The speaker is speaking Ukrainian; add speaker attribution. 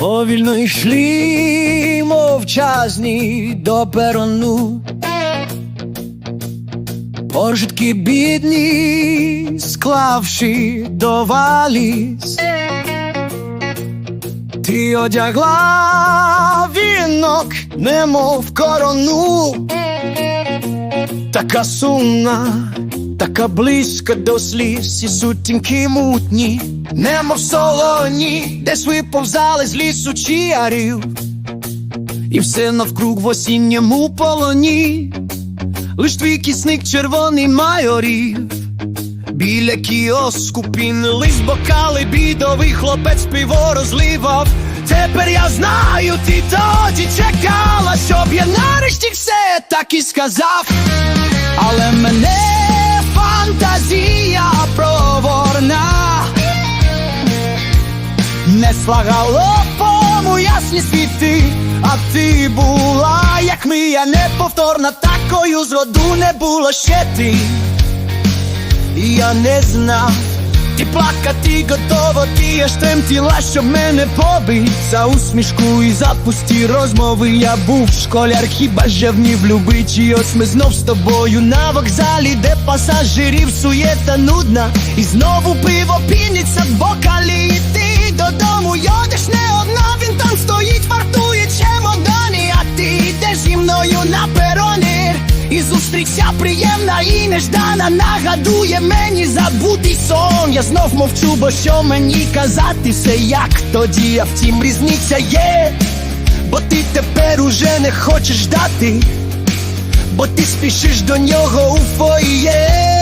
Speaker 1: Повільно йшли мовчазні до перону. Пожитки бідні, склавши до валіз. Ти одягла вінок, немов корону. Така сумна, така близька до сліз, і сутінки мутні, немов солоні, десь виповзали з лісу чиарів, і все навкруг в осінньому полоні, лиш твій кисник червоний майорів. Біля кіоску пінились бокали, бідовий хлопець пиво розливав. Тепер я знаю, ти тоді чекала, щоб я нарешті все так і сказав. Але мене Несла галопом у ясні світи, а ти була, як мрія неповторна, такою зроду не було ще ти. Я не знав, ти плакати готова, ти аж тремтіла, щоб мене побить. За усмішку і за пусті розмови я був школяр, хіба же вмів любить І ось ми знов з тобою на вокзалі, де пасажирів суєта нудна. І знову пиво на пероні і зустріча приємна і неждана нагадує мені забутий сон. Я знов мовчу, бо що мені казати все як тоді, а втім різниця є, бо ти тепер уже не хочеш дати, бо ти спішиш до нього у фоє